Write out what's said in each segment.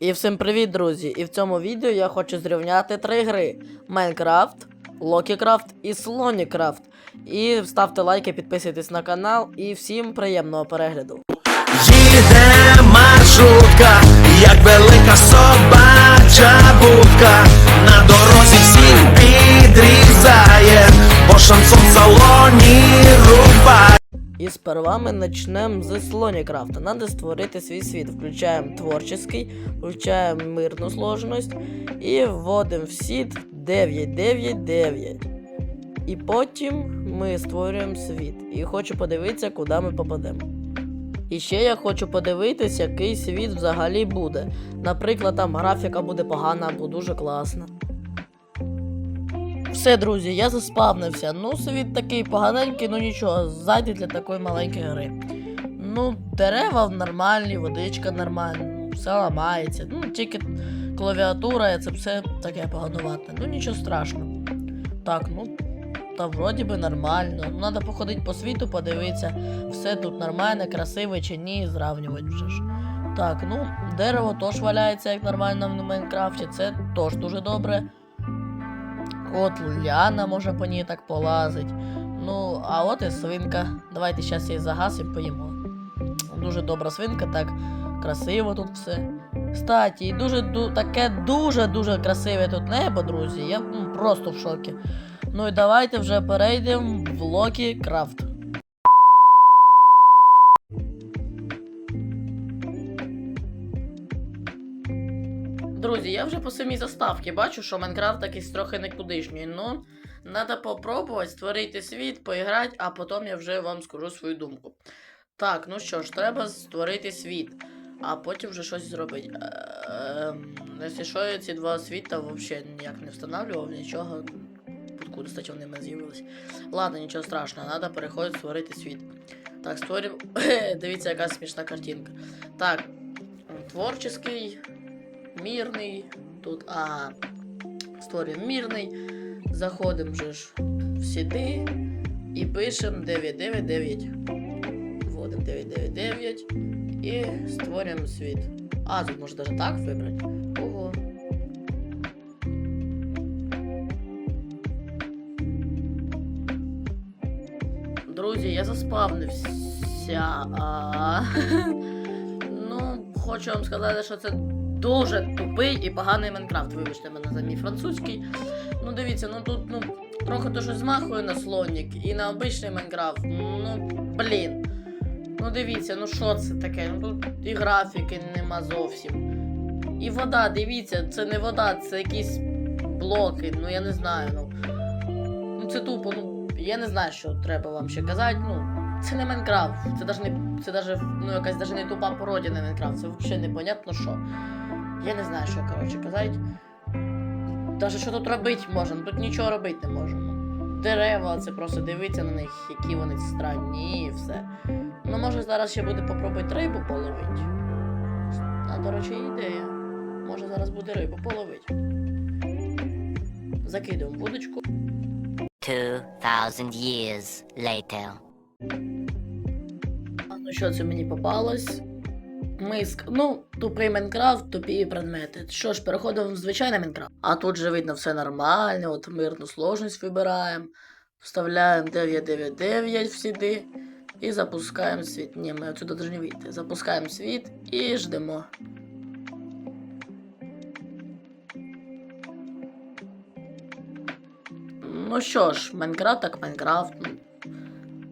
І всім привіт, друзі! І в цьому відео я хочу зрівняти три гри: Майнкрафт, Локікрафт і Слонікрафт. І ставте лайки, підписуйтесь на канал і всім приємного перегляду. Їде маршрутка, як велика собача будка, на дорозі всіх підрізає, бо шансон в салоні рубає. І сперва ми почнемо з Слонікрафта. Надо створити свій світ. Включаємо творчий, включаємо мирну сложність і вводимо в сіт 999. І потім ми створюємо світ. І хочу подивитися, куди ми попадемо. І ще я хочу подивитися, який світ взагалі буде. Наприклад, там графіка буде погана або дуже класна. Все, друзі, я заспавнився. Ну, світ такий поганенький, ну нічого, зайде для такої маленької гри. Ну, дерева нормальні, водичка нормальна, все ламається. Ну, тільки клавіатура, це все таке поганувате. Ну, нічого страшного. Так, ну, та вроді би нормально. Ну, треба походити по світу, подивитися, все тут нормально, красиве чи ні, зравнювати вже ж. Так, ну, дерево теж валяється як нормально в Майнкрафті, це теж дуже добре. От Ляна може по ній так полазить. Ну, а от і свинка. Давайте зараз її загасимо, поїмо. Дуже добра свинка, так красиво тут все. Статі, дуже ду- таке дуже-дуже красиве тут небо, друзі. Я просто в шокі. Ну і давайте вже перейдемо в Локі Крафт. Друзі, я вже по самій заставці бачу, що Майнкрафт якийсь трохи никудишній. Ну, треба попробувати створити світ, поіграти, а потім я вже вам скажу свою думку. Так, ну що ж, треба створити світ, а потім вже щось зробити. Ем, Якщо що, я ці два світа взагалі ніяк не встановлював, нічого. Откуда, кстати, вони в мене з'явились. Ладно, нічого страшного, треба переходити створити світ. Так, створюємо. Дивіться, яка смішна картинка. Так, творчий, мирний. Тут, ага. Створюємо мирний. Заходимо вже ж в сюди і пишемо 999. Вводимо 999 і створюємо світ. А, тут можна так вибрати. Ого. Друзі, я заспавнився. А... ну, хочу вам сказати, що це дуже тупий і поганий Майнкрафт. Вибачте мене за мій французький. Ну дивіться, ну тут ну, трохи то щось змахує на слонік і на обичний Майнкрафт. Ну, блін. Ну дивіться, ну що це таке? Ну тут і графіки нема зовсім. І вода, дивіться, це не вода, це якісь блоки, ну я не знаю. Ну, ну це тупо, ну я не знаю, що треба вам ще казати. Ну, це не Майнкрафт, це даже не це даже, ну, якась даже не тупа пародія на Майнкрафт, це взагалі непонятно що. Я не знаю, що коротше казати. Даже що тут робити можна, ну тут нічого робити не можемо. Дерева, це просто дивитися на них, які вони странні і все. Ну, може зараз ще буде попробувати рибу половити. А, до речі, ідея. Може зараз буде рибу половити. Закидуємо вудочку. 2000 years later. А ну що це мені попалось? Миск. Ну, тупий Майнкрафт, тупі предмети. Що ж, переходимо в звичайний Майнкрафт. А тут же видно все нормально, от мирну сложність вибираємо. Вставляємо 999 в сюди. І запускаємо світ. Ні, ми отсюди повинні вийти. Запускаємо світ і ждемо. Ну що ж, Майнкрафт так Майнкрафт.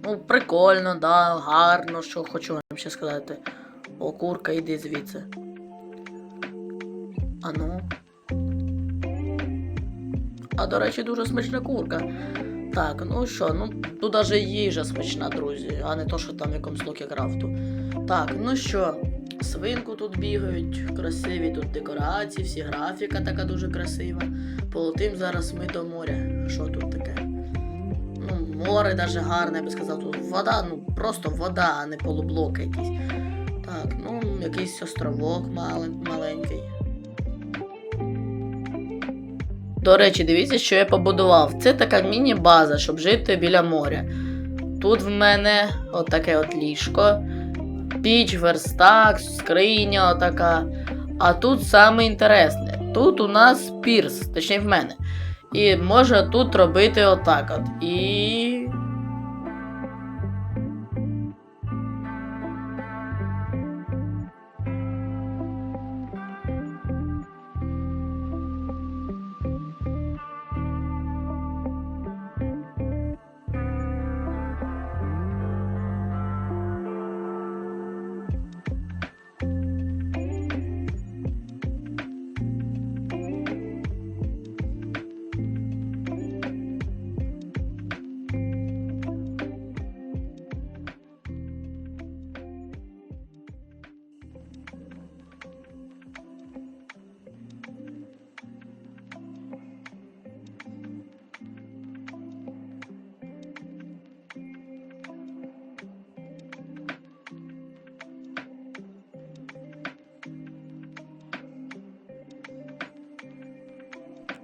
Ну, прикольно, да, гарно, що хочу вам ще сказати. О, курка, йди звідси. А ну. А до речі, дуже смачна курка. Так, ну що, ну тут даже їжа смачна, друзі, а не то, що там в якомусь локікрафту. Так, ну що, свинку тут бігають, красиві тут декорації, всі графіка така дуже красива. Полетим зараз ми до моря. Що тут таке? Ну, море даже гарне, я би сказав. Тут вода, ну просто вода, а не полублоки якісь. Так, ну, якийсь островок маленький. До речі, дивіться, що я побудував. Це така міні-база, щоб жити біля моря. Тут в мене отаке от ліжко, піч, верстак, скриня така. А тут саме інтересне. Тут у нас пірс, точніше в мене. І може тут робити отак от. І.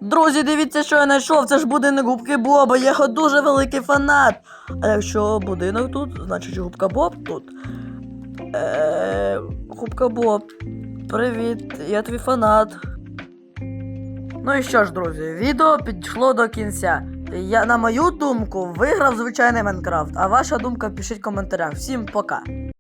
Друзі, дивіться, що я знайшов. Це ж будинок губки Боба. Я його дуже великий фанат. А якщо будинок тут, значить губка Боб тут. Е, губка Боб. Привіт, я твій фанат. Ну і що ж, друзі, відео підійшло до кінця. Я, на мою думку, виграв звичайний Майнкрафт, а ваша думка пишіть в коментарях. Всім пока.